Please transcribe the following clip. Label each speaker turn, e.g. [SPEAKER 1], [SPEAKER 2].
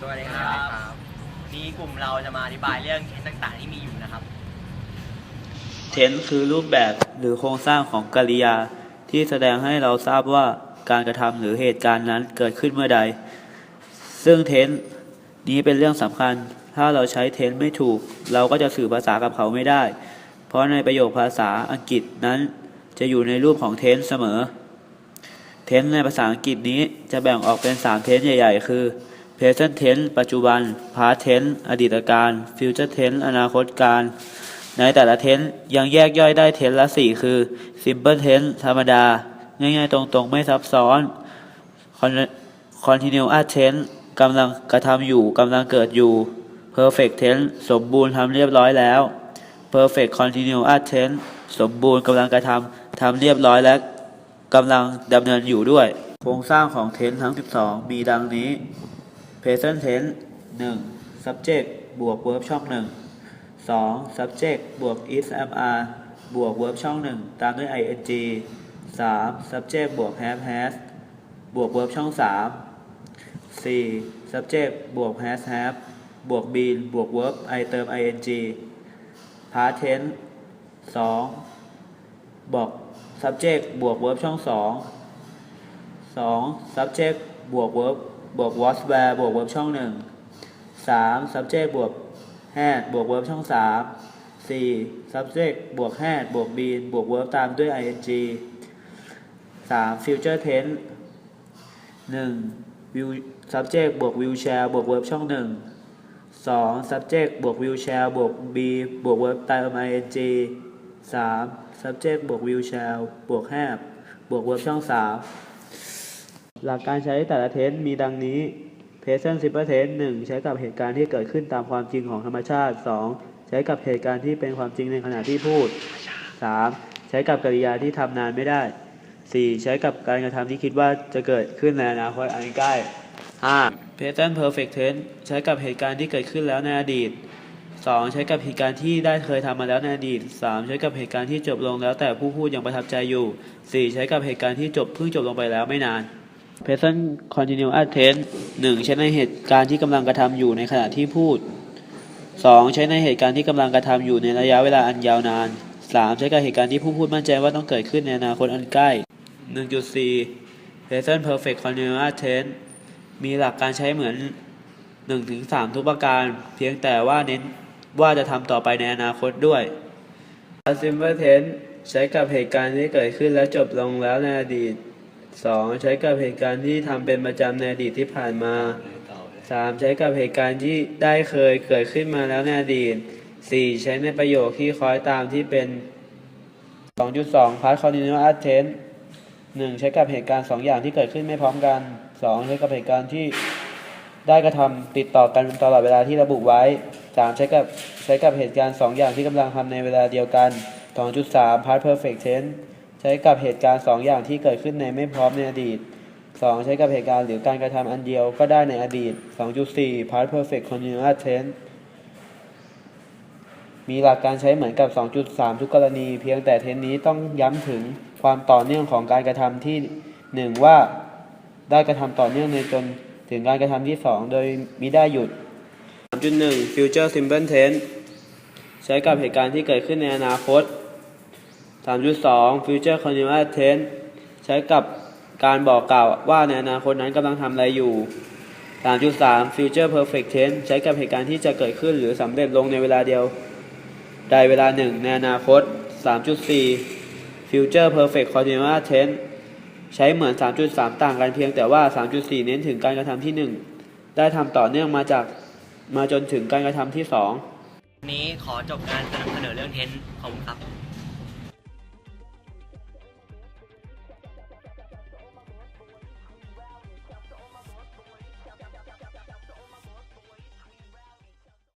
[SPEAKER 1] สวัสดีครับนี่กลุ่มเราจะมาอธิบายเรื่องเทนต่างๆที่มีอยู่นะครับ
[SPEAKER 2] เทนคือรูปแบบหรือโครงสร้างของกริยาที่แสดงให้เราทราบว่าการกระทำหรือเหตุการณ์นั้นเกิดขึ้นเมื่อใด ซึ่งเทนนี้เป็นเรื่องสำคัญ ถ้าเราใช้เทนไม่ถูก เราก็จะสื่อภาษากับเขาไม่ได้ เพราะในประโยคภาษาอังกฤษนั้นจะอยู่ในรูปของเทนเสมอ เทนส์ในภาษาอังกฤษนี้จะแบ่งออกเป็น 3 เทนส์ใหญ่ ๆ คือ present tense ปัจจุบัน past tense อดีตการ future tense อนาคตการ ในแต่ละเทนส์ยังแยกย่อยได้เทนส์ละสี่คือ simple tense ธรรมดา ง่ายๆ ตรงๆ ไม่ซับซ้อน continuous tense กำลังกระทำอยู่กำลังเกิดอยู่ perfect tense สมบูรณ์ทำเรียบร้อยแล้ว perfect continuous tense สมบูรณ์กำลังกระทำทำเรียบร้อยและ กำลังดำเนินอยู่ด้วย โครงสร้างของเทนทั้ง 12 มีดังนี้ present tense 1 subject บวก verb ช่องหนึ่ง 2. subject บวก is am are บวก verb ช่องหนึ่งตามด้วย ing 3. subject บวก have has บวก verb ช่องสาม 4. subject บวก has have บวก been บวก verb i เติม ing past tense 2. บอก subject บวก verb ช่องสอง 2. subject บวก verb บวก was were บวก verb ช่องหนึ่ง 3. subject บวก had บวก verb ช่องสาม 4. subject บวก had บวก been บวก verb ตามด้วย ing 3. future tense 1. will subject บวก will shall บวก verb ช่องหนึ่ง 2. subject บวก will shall บวก be บวก verb ตาม ing 3. subject บวก will shall บวก have บวก verb ช่องสามหลักการใช้แต่ละเทนส์มีดังนี้ present simple tense 1 ใช้กับเหตุการณ์ที่เกิดขึ้นตามความจริงของธรรมชาติ 2 ใช้กับเหตุการณ์ที่เป็นความจริงในขณะที่พูด 3. ใช้กับกริยาที่ทำนานไม่ได้ 4. ใช้กับการกระทำที่คิดว่าจะเกิดขึ้นในอนาคตอันใกล้ 5. present perfect tense ใช้กับเหตุการณ์ที่เกิดขึ้นแล้วในอดีต 2. ใช้กับเหตุการณ์ที่ได้เคยทำมาแล้วในอดีต 3. ใช้กับเหตุการณ์ที่จบลงแล้วแต่ผู้พูดยังประทับใจอยู่ 4. ใช้กับเหตุการณ์ที่จบเพิ่งจบลงไปแล้วไม่นาน present continuous tense 1. ใช้ในเหตุการณ์ที่กำลังกระทำอยู่ในขณะที่พูด 2. ใช้ในเหตุการณ์ที่กำลังกระทำอยู่ในระยะเวลาอันยาวนาน 3. ใช้กับเหตุการณ์ที่ผู้พูดมั่นใจว่าต้องเกิดขึ้นในอนาคตอันใกล้ 1.4 present perfect continuous tense มีหลักการใช้เหมือน 1-3 ทุกประการ เพียงแต่ว่าเน้น ว่าจะทำต่อไปในอนาคตด้วย simple tense ใช้กับเหตุการณ์ที่เกิดขึ้นและจบลงแล้วในอดีต 2. ใช้กับเหตุการณ์ที่ทำเป็นประจำในอดีตที่ผ่านมา 3. ใช้กับเหตุการณ์ที่ได้เคยเกิดขึ้นมาแล้วในอดีต 4. ใช้ในประโยคที่คล้อยตามที่เป็น 2.2 past continuous tense 1. ใช้กับเหตุการณ์ 2 อย่างที่เกิดขึ้นไม่พร้อมกัน 2. ใช้กับเหตุการณ์ที่ ได้กระทำติดต่อกันตลอดเวลาที่ระบุไว้ 3. ใช้กับใช้กับเหตุการณ์ 2 อย่างที่กำลังทำในเวลาเดียวกัน 2.3 past perfect tense ใช้กับเหตุการณ์ 2 อย่างที่เกิดขึ้นในไม่พร้อมในอดีต 2. ใช้กับเหตุการณ์หรือการกระทำอันเดียวก็ได้ในอดีต 2.4 past perfect continuous tense มีหลักการใช้เหมือนกับ 2.3 ทุกกรณี เพียงแต่เทนนี้ต้องย้ำถึงความต่อเนื่องของการกระทำที่ 1 ว่าได้กระทำต่อเนื่องในจน ถึงการกระทำที่ 2 โดยมิได้หยุด 3.1 future simple tense ใช้กับเหตุการณ์ที่เกิดขึ้นในอนาคต 3.2 future continuous tense ใช้กับการบอกกล่าวว่าในอนาคตนั้นกำลังทำอะไรอยู่ 3.3 future perfect tense ใช้กับเหตุการณ์ที่จะเกิดขึ้นหรือสำเร็จลงในเวลาเดียวใดเวลาหนึ่งในอนาคต 3.4 future perfect continuous tense ใช้เหมือน 3.3 ต่างกันเพียงแต่ว่า 3.4 เน้นถึงการกระทำที่ 1 ได้ทำต่อเนื่องมาจากมาจนถึงการกระทำที่ 2
[SPEAKER 1] นี้ขอจบการนำเสนอเรื่องเทนของผมครับ